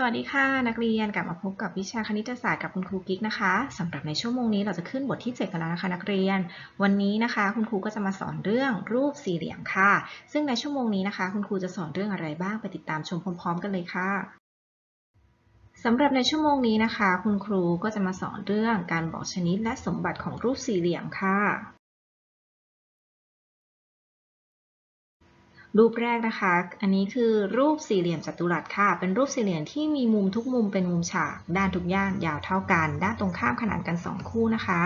สวัสดีค่ะ นักเรียนกลับมาพบกับวิชาคณิตศาสตร์กับคุณครูกิ๊กนะคะสำหรับในชั่วโมงนี้เราจะขึ้นบทที่ 7 กันแล้วนะคะนักเรียน วันนี้นะคะคุณครูก็จะมาสอนเรื่องรูปสี่เหลี่ยมค่ะ ซึ่งในชั่วโมงนี้นะคะ คุณครูจะสอนเรื่องอะไรบ้างไปติดตามชมพร้อม ๆ กันเลยค่ะสำหรับในชั่วโมงนี้นะคะ คุณครูก็จะมาสอนเรื่องการบอกชนิดและสมบัติของรูปสี่เหลี่ยมค่ะ รูปแรกนะคะ อันนี้คือรูปสี่เหลี่ยมจัตุรัสค่ะ เป็นรูปสี่เหลี่ยมที่มีมุมทุกมุมเป็นมุมฉาก ด้านทุกย่านยาวเท่ากัน ด้านตรงข้ามขนานกัน 2 คู่นะคะ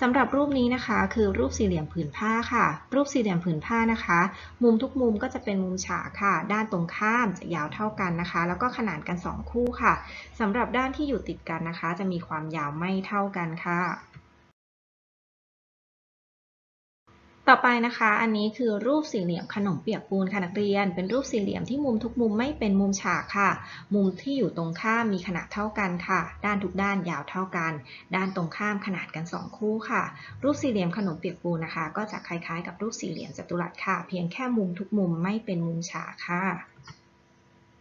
สำหรับรูปนี้นะคะ คือรูปสี่เหลี่ยมผืนผ้าค่ะ รูปสี่เหลี่ยมผืนผ้านะคะ มุมทุกมุมก็จะเป็นมุมฉากค่ะ ด้านตรงข้ามจะยาวเท่ากันนะคะ แล้วก็ขนานกัน 2 คู่ค่ะสำหรับด้านที่อยู่ติดกันนะคะ จะมีความยาวไม่เท่ากันค่ะ ต่อไปนะคะ อันนี้คือรูปสี่เหลี่ยมขนมเปียกปูนค่ะนักเรียน เป็นรูปสี่เหลี่ยมที่มุมทุกมุมไม่เป็นมุมฉากค่ะ มุมที่อยู่ตรงข้ามมีขนาดเท่ากันค่ะ ด้านทุกด้านยาวเท่ากัน ด้านตรงข้ามขนาดกัน 2 คู่ค่ะ รูปสี่เหลี่ยมขนมเปียกปูนนะคะ ก็จะคล้ายๆ กับรูปสี่เหลี่ยมจัตุรัสค่ะ เพียงแค่มุมทุกมุมไม่เป็นมุมฉากค่ะ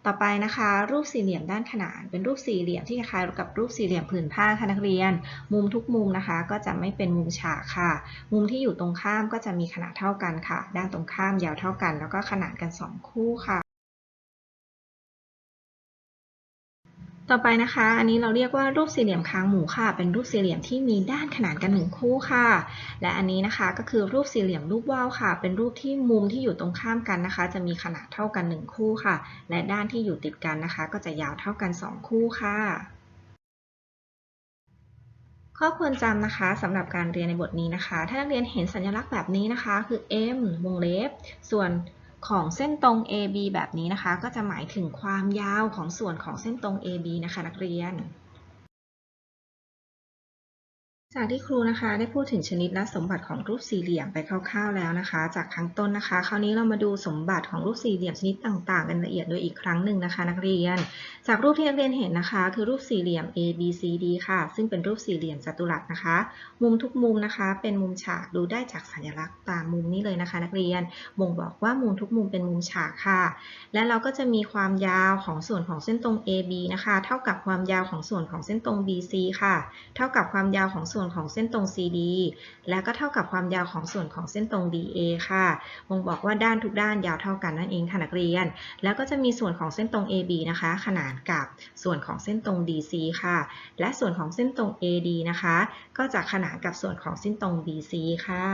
ต่อไปนะคะ รูปสี่เหลี่ยมด้านขนาน เป็นรูปสี่เหลี่ยมที่คล้ายกับรูปสี่เหลี่ยมผืนผ้าค่ะนักเรียน มุมทุกมุมนะคะ ก็จะไม่เป็นมุมฉากค่ะ มุมที่อยู่ตรงข้ามก็จะมีขนาดเท่ากันค่ะ ด้านตรงข้ามยาวเท่ากัน แล้วก็ขนานกัน 2 คู่ค่ะ ต่อไปนะคะ อันนี้เราเรียกว่ารูปสี่เหลี่ยมคางหมูค่ะ เป็นรูปสี่เหลี่ยมที่มีด้านขนานกันหนึ่งคู่ค่ะ และอันนี้นะคะก็คือรูปสี่เหลี่ยมรูปว่าวค่ะ เป็นรูปที่มุมที่อยู่ตรงข้ามกันนะคะ จะมีขนาดเท่ากันหนึ่งคู่ค่ะ และด้านที่อยู่ติดกันนะคะ ก็จะยาวเท่ากันสองคู่ค่ะข้อควรจำนะคะสำหรับการเรียนในบทนี้นะคะ ถ้านักเรียนเห็นสัญลักษณ์แบบนี้นะคะ คือ M วงเล็บ ส่วน ของเส้นตรง AB แบบนี้นะคะ ก็จะหมายถึงความยาวของส่วนของเส้นตรง AB นะคะนักเรียน จากที่ครูนะคะได้พูดถึงชนิดและสมบัติของรูปสี่เหลี่ยมไปคร่าวๆแล้วนะคะ จากครั้งต้นนะคะ คราวนี้เรามาดูสมบัติของรูปสี่เหลี่ยมชนิดต่างๆ กันละเอียดโดยอีกครั้งหนึ่งนะคะ นักเรียน จากรูปที่นักเรียนเห็นนะคะ คือรูปสี่เหลี่ยม A B C D ค่ะ ซึ่งเป็นรูปสี่เหลี่ยมจัตุรัสนะคะ มุมทุกมุมนะคะ เป็นมุมฉากดูได้จากสัญลักษณ์ตามมุมนี้เลยนะคะ นักเรียนบ่งบอกว่ามุมทุกมุมเป็นมุมฉากค่ะ และเราก็จะมีความยาวของส่วนของเส้นตรง AB นะคะ เท่ากับความยาวของส่วนของเส้นตรง BC ค่ะ เท่ากับความยาวของส่วนของเส้นตรง CD และก็เท่ากับความยาวของส่วนของเส้นตรง DA ค่ะบ่งบอกว่าด้านทุกด้านยาวเท่ากันนั่นเองค่ะนักเรียน แล้วก็จะมีส่วนของเส้นตรง AB นะคะ ขนานกับส่วนของเส้นตรง DC ค่ะ และส่วนของเส้นตรง AD นะคะ ก็จะขนานกับส่วนของเส้นตรง BC ค่ะ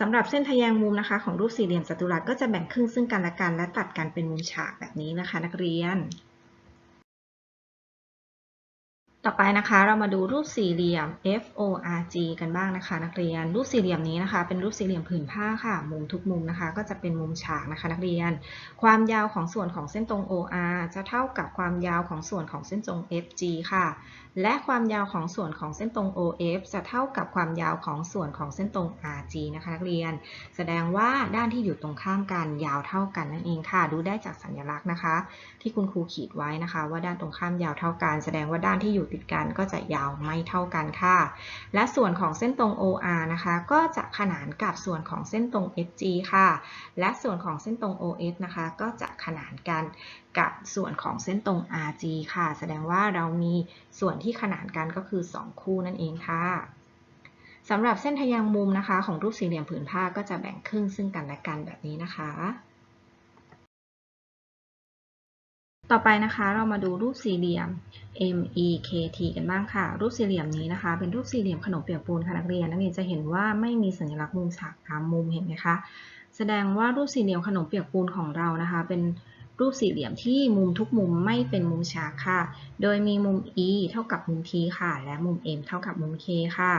สำหรับเส้นทะแยงมุมนะคะของรูปสี่เหลี่ยมจัตุรัสก็จะแบ่งครึ่งซึ่งกันและกันและตัดกันเป็นมุมฉากแบบนี้นะคะ นักเรียน ต่อไปนะคะเรามาดูรูปสี่เหลี่ยม FORG กันบ้างนะคะ นักเรียนรูปสี่เหลี่ยมนี้นะคะ เป็นรูปสี่เหลี่ยมผืนผ้าค่ะ มุมทุกมุมนะคะ ก็จะเป็นมุมฉากนะคะ นักเรียน ความยาวของส่วนของเส้นตรง OR จะเท่ากับความยาวของส่วนของเส้นตรง FG ค่ะ และความยาวของส่วนของเส้นตรง OF จะเท่ากับความยาวของส่วนของเส้นตรง RG นะคะ นักเรียน แสดงว่าด้านที่อยู่ตรงข้ามกันยาวเท่ากันนั่นเองค่ะ ดูได้จากสัญลักษณ์นะคะ ที่คุณครูขีดไว้นะคะ ว่าด้านตรงข้ามยาวเท่ากัน แสดงว่าด้านที่อยู่ติดกันก็จะยาวไม่เท่ากันค่ะ และส่วนของเส้นตรง OR นะคะ ก็จะขนานกับส่วนของเส้นตรง FG ค่ะ และส่วนของเส้นตรง OF นะคะ ก็จะขนานกันกับส่วนของเส้นตรง RG ค่ะ แสดงว่าเรามีส่วนที่ขนานกันก็คือ 2 คู่นั่นเองค่ะสำหรับเส้นทะแยงมุมนะคะ ของรูปสี่เหลี่ยมผืนผ้าก็จะแบ่งครึ่งซึ่งกันและกันแบบนี้นะคะ ต่อไปนะคะเรามาดูรูปสี่เหลี่ยม MEKT กันบ้างค่ะ รูปสี่เหลี่ยมนี้นะคะ เป็นรูปสี่เหลี่ยมขนมเปียกปูนค่ะนักเรียนนักเรียนจะเห็นว่าไม่มีสัญลักษณ์มุมฉากตามมุมเห็นไหมคะแสดงว่ารูปสี่เหลี่ยมขนมเปียกปูนของเรานะคะ เป็น รูปสี่เหลี่ยมที่มุมทุกมุมไม่เป็นมุมฉากค่ะ โดยมีมุม e เท่ากับมุม t ค่ะ และมุม m เท่ากับมุม k ค่ะ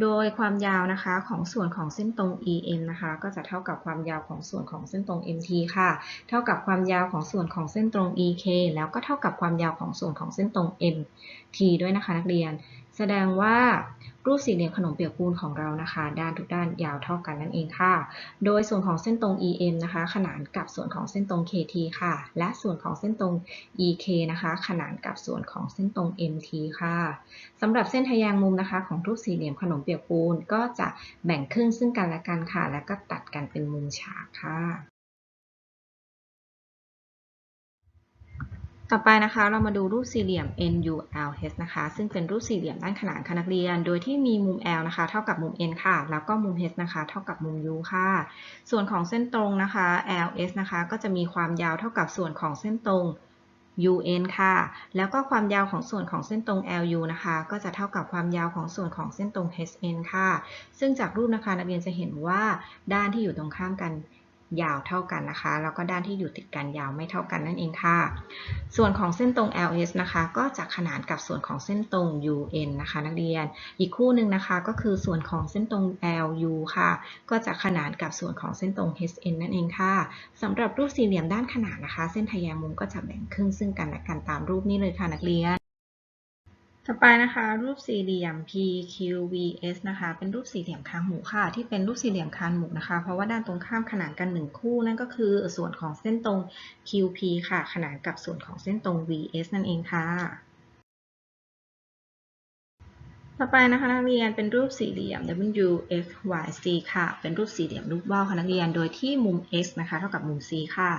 โดยความยาวนะคะของส่วนของเส้นตรง em นะคะ ก็จะเท่ากับความยาวของส่วนของเส้นตรง mt ค่ะ เท่ากับความยาวของส่วนของเส้นตรง ek แล้วก็เท่ากับความยาวของส่วนของเส้นตรง mt ด้วยนะคะนักเรียน แสดงว่ารูปสี่เหลี่ยมขนมเปียกปูนของเรานะคะ ด้านทุกด้านยาวเท่ากันนั่นเองค่ะ โดยส่วนของเส้นตรง EM นะคะ ขนานกับส่วนของเส้นตรง KT ค่ะ และส่วนของเส้นตรง EK นะคะ ขนานกับส่วนของเส้นตรง MT ค่ะสำหรับเส้นทะแยงมุมนะคะ ของรูปสี่เหลี่ยมขนมเปียกปูนก็จะแบ่งครึ่งซึ่งกันและกันค่ะ แล้วก็ตัดกันเป็นมุมฉากค่ะ ต่อไปนะคะเรามาดูรูปสี่เหลี่ยม NULH นะคะ ซึ่งเป็นรูปสี่เหลี่ยมด้านขนานค่ะนักเรียน โดยที่มีมุม L นะคะ เท่ากับมุม N ค่ะ แล้วก็มุม H นะคะ เท่ากับมุม U ค่ะ ส่วนของเส้นตรงนะคะ LS นะคะ ก็จะมีความยาวเท่ากับส่วนของเส้นตรง UN ค่ะ แล้วก็ความยาวของส่วนของเส้นตรง LU นะคะ ก็จะเท่ากับความยาวของส่วนของเส้นตรง HN ค่ะ ซึ่งจากรูปนะคะนักเรียนจะเห็นว่าด้านที่อยู่ตรงข้ามกัน ยาวเท่ากันนะคะ แล้วก็ด้านที่อยู่ติดกันยาวไม่เท่ากันนั่นเองค่ะ ส่วนของเส้นตรง LS นะคะ ก็จะขนานกับส่วนของเส้นตรง UN นะคะนักเรียน อีกคู่หนึ่งนะคะก็คือส่วนของเส้นตรง LU ค่ะ ก็จะขนานกับส่วนของเส้นตรง HN นั่นเองค่ะสำหรับรูปสี่เหลี่ยมด้านขนานนะคะ เส้นทแยงมุมก็จะแบ่งครึ่งซึ่งกันและกันตามรูปนี้เลยค่ะนักเรียน ต่อไปนะคะรูปสี่เหลี่ยม PQVS นะคะเป็นรูปสี่เหลี่ยมคางหมูค่ะ ที่เป็นรูปสี่เหลี่ยมคางหมูนะคะ เพราะว่าด้านตรงข้ามขนานกันหนึ่งคู่ นั่นก็คือส่วนของเส้นตรง QP ค่ะขนานกับส่วนของเส้นตรง VS นั่นเองค่ะ ต่อไปนะคะนักเรียนเป็นรูปสี่เหลี่ยม WFYC ค่ะ เป็นรูปสี่เหลี่ยมรูปว่าวค่ะนักเรียน โดยที่มุม x นะคะ เท่ากับมุม c ค่ะ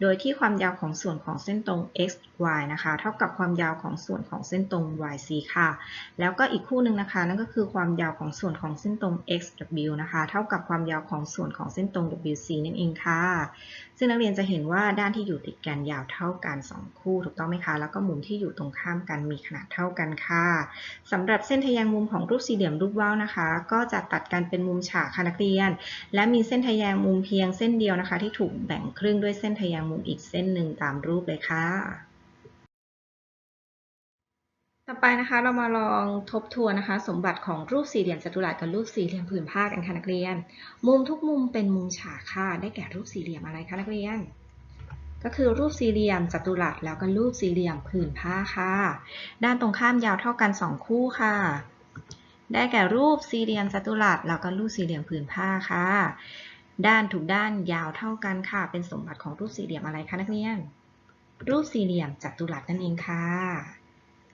โดยที่ความยาวของส่วนของเส้นตรง x y นะคะ เท่ากับความยาวของส่วนของเส้นตรง yc ค่ะ แล้วก็อีกคู่หนึ่งนะคะ นั่นก็คือความยาวของส่วนของเส้นตรง xw นะคะ เท่ากับความยาวของส่วนของเส้นตรง wc นั่นเองค่ะ ซึ่งนักเรียนจะเห็นว่าด้านที่อยู่ติดกันยาวเท่ากัน 2 คู่ถูกต้องไหมคะ แล้วก็มุมที่อยู่ตรงข้ามกันมีขนาดเท่ากันค่ะสำหรับเส้นทะแยงมุมของรูปสี่เหลี่ยมรูปว่าวนะคะ ก็จะตัดกันเป็นมุมฉากค่ะนักเรียน และมีเส้นทะแยงมุมเพียงเส้นเดียวนะคะ ที่ถูกแบ่งครึ่งด้วยเส้นทะแยงมุมอีกเส้นหนึ่งตามรูปเลยค่ะ ต่อไปนะคะเรามาลองทบทวนนะคะ สมบัติของรูปสี่เหลี่ยมจัตุรัสกับรูปสี่เหลี่ยมผืนผ้ากันค่ะนักเรียน มุมทุกมุมเป็นมุมฉากค่ะได้แก่รูปสี่เหลี่ยมอะไรคะนักเรียนก็คือรูปสี่เหลี่ยมจัตุรัสแล้วก็รูปสี่เหลี่ยมผืนผ้าค่ะ ด้านตรงข้ามยาวเท่ากัน 2 คู่ค่ะ ได้แก่รูปสี่เหลี่ยมจัตุรัสแล้วก็รูปสี่เหลี่ยมผืนผ้าค่ะ ด้านทุกด้านยาวเท่ากันค่ะ เป็นสมบัติของรูปสี่เหลี่ยมอะไรคะนักเรียน รูปสี่เหลี่ยมจัตุรัสนั่นเองค่ะ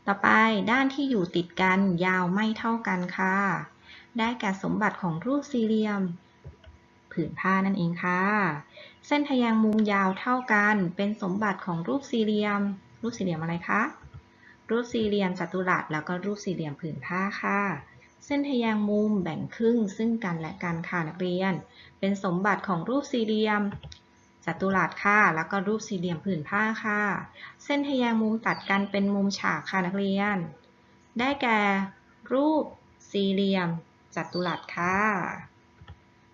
ต่อไปด้านที่อยู่ติดกันยาวไม่เท่ากันค่ะ ได้แก่สมบัติของรูปสี่เหลี่ยมผืนผ้านั่นเองค่ะ เส้นทะแยงมุมยาวเท่ากัน เป็นสมบัติของรูปสี่เหลี่ยม รูปสี่เหลี่ยมอะไรคะ รูปสี่เหลี่ยมจัตุรัสแล้วก็รูปสี่เหลี่ยมผืนผ้าค่ะ เส้นทแยงมุมแบ่งครึ่งซึ่งกันและกันค่ะนักเรียน เป็นสมบัติของรูปสี่เหลี่ยมจัตุรัสค่ะ แล้วก็รูปสี่เหลี่ยมผืนผ้าค่ะ เส้นทแยงมุมตัดกันเป็นมุมฉากค่ะนักเรียน ได้แก่รูปสี่เหลี่ยมจัตุรัสค่ะ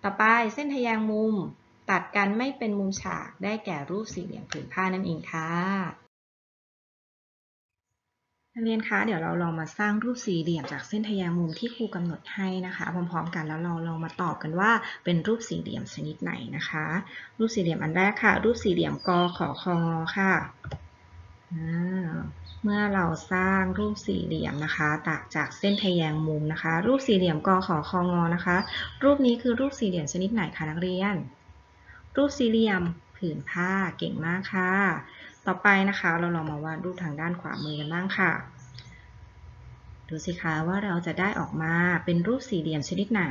ต่อไปเส้นทแยงมุมตัดกันไม่เป็นมุมฉาก ได้แก่รูปสี่เหลี่ยมผืนผ้านั่นเองค่ะ นักเรียนคะ เดี๋ยวเราลองมาสร้างรูปสี่เหลี่ยมจากเส้นทะแยงมุมที่ครูกำหนดให้นะคะ พร้อมๆ กันแล้วเราลองมาตอบกันว่าเป็นรูปสี่เหลี่ยมชนิดไหนนะคะ รูปสี่เหลี่ยมอันแรกค่ะ รูปสี่เหลี่ยมกขอคองอค่ะ เมื่อเราสร้างรูปสี่เหลี่ยมนะคะตัดจากเส้นทะแยงมุมนะคะ รูปสี่เหลี่ยมกขอคองอนะคะ รูปนี้คือรูปสี่เหลี่ยมชนิดไหนคะนักเรียน รูปสี่เหลี่ยมผืนผ้าเก่งมากค่ะ ต่อไปนะคะ เราลองมาวาดรูปทางด้านขวามือกันบ้างค่ะ ดูสิคะว่าเราจะได้ออกมาเป็นรูปสี่เหลี่ยมชนิดไหน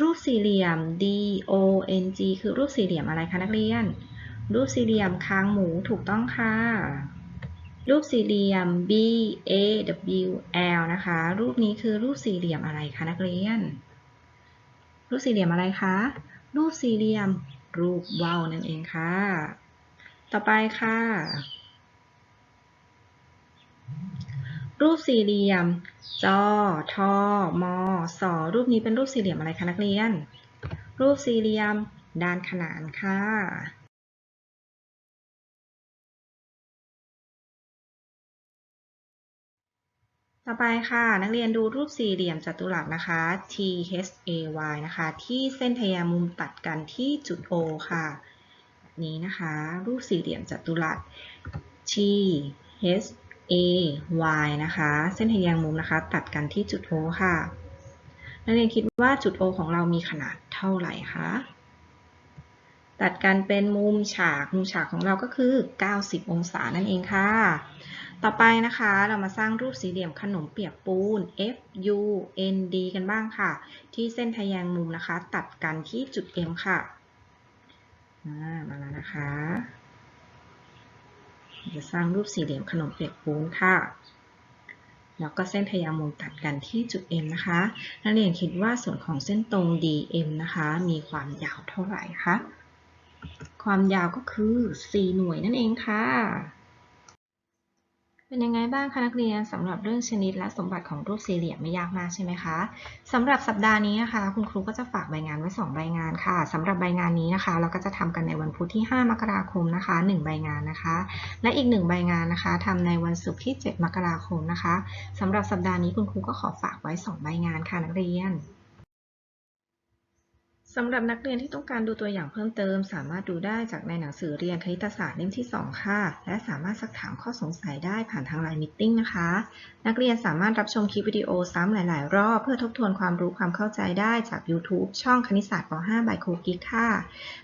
รูปสี่เหลี่ยม D O N G คือรูปสี่เหลี่ยมอะไรคะนักเรียน รูปสี่เหลี่ยมคางหมูถูกต้องค่ะ รูปสี่เหลี่ยม B A W L นะคะ รูปนี้คือรูปสี่เหลี่ยมอะไรคะนักเรียน รูปสี่เหลี่ยมอะไรคะ รูปสี่เหลี่ยมรูปว่าวนั่นเองค่ะ ต่อไปค่ะ รูปสี่เหลี่ยม จอ ทอ มอสอรูปนี้เป็นรูปสี่เหลี่ยมอะไรคะนักเรียน รูปสี่เหลี่ยม ด้านขนานค่ะต่อไปค่ะ นักเรียนดูรูปสี่เหลี่ยมจัตุรัสนะคะ T H A Y นะคะ ที่เส้นทแยงมุมตัดกันที่จุด O ค่ะ นี้นะคะ รูปสี่เหลี่ยมจัตุรัส T H A Y นะคะ เส้นทะแยงมุมนะคะ ตัดกันที่จุด O ค่ะนักเรียนคิดว่าจุด O ของเรามีขนาดเท่าไหร่คะ ตัดกันเป็นมุมฉาก มุมฉากของเราก็คือ 90 องศานั่นเองค่ะ ต่อไปนะคะ เรามาสร้างรูปสี่เหลี่ยมขนมเปียกปูน F U N D กันบ้างค่ะ ที่เส้นทะแยงมุมนะคะ ตัดกันที่จุด M ค่ะ มาแล้วนะคะจะสร้างรูปสี่เหลี่ยมขนมเปียกปูนค่ะ แล้วก็เส้นทยามุมตัดกันที่จุด M นะคะ นักเรียนคิดว่าส่วนของเส้นตรง DM นะคะ มีความยาวเท่าไหร่คะ ความยาวก็คือ 4 หน่วยนั่นเองค่ะ เป็นยังไงบ้างคะนักเรียนสำหรับเรื่องชนิดและสมบัติของรูปสี่เหลี่ยมไม่ยากมากใช่ไหมคะสำหรับสัปดาห์นี้นะคะ คุณครูก็จะฝากใบงานไว้ 2 ใบงานค่ะสำหรับใบงานนี้นะคะ เราก็จะทำกันในวันพุธที่ 5 มกราคมนะคะ 1 ใบงานนะคะ และอีก 1 ใบงานนะคะทำในวันศุกร์ที่ 7 มกราคมนะคะสำหรับสัปดาห์นี้คุณครูก็ขอฝากไว้ 2 ใบงานค่ะนักเรียน สำหรับนักเรียนที่ต้องการดูตัวอย่างเพิ่มเติม สามารถดูได้จากในหนังสือเรียนคณิตศาสตร์เล่มที่ 2 ค่ะ และสามารถสักถามข้อสงสัยได้ผ่านทางไลน์มิ팅นะคะ นักเรียนสามารถรับชมคลิปวิดีโอซ้ำหลาย ๆ รอบ เพื่อทบทวนความรู้ความเข้าใจได้จาก YouTube ช่องคณิตศาสตร์ป .5 บายครูกิ๊กค่ะ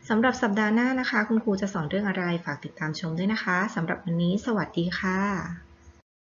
สำหรับสัปดาห์หน้านะคะ คุณครูจะสอนเรื่องอะไรฝากติดตามชมด้วยนะคะสำหรับวันนี้ สวัสดีค่ะ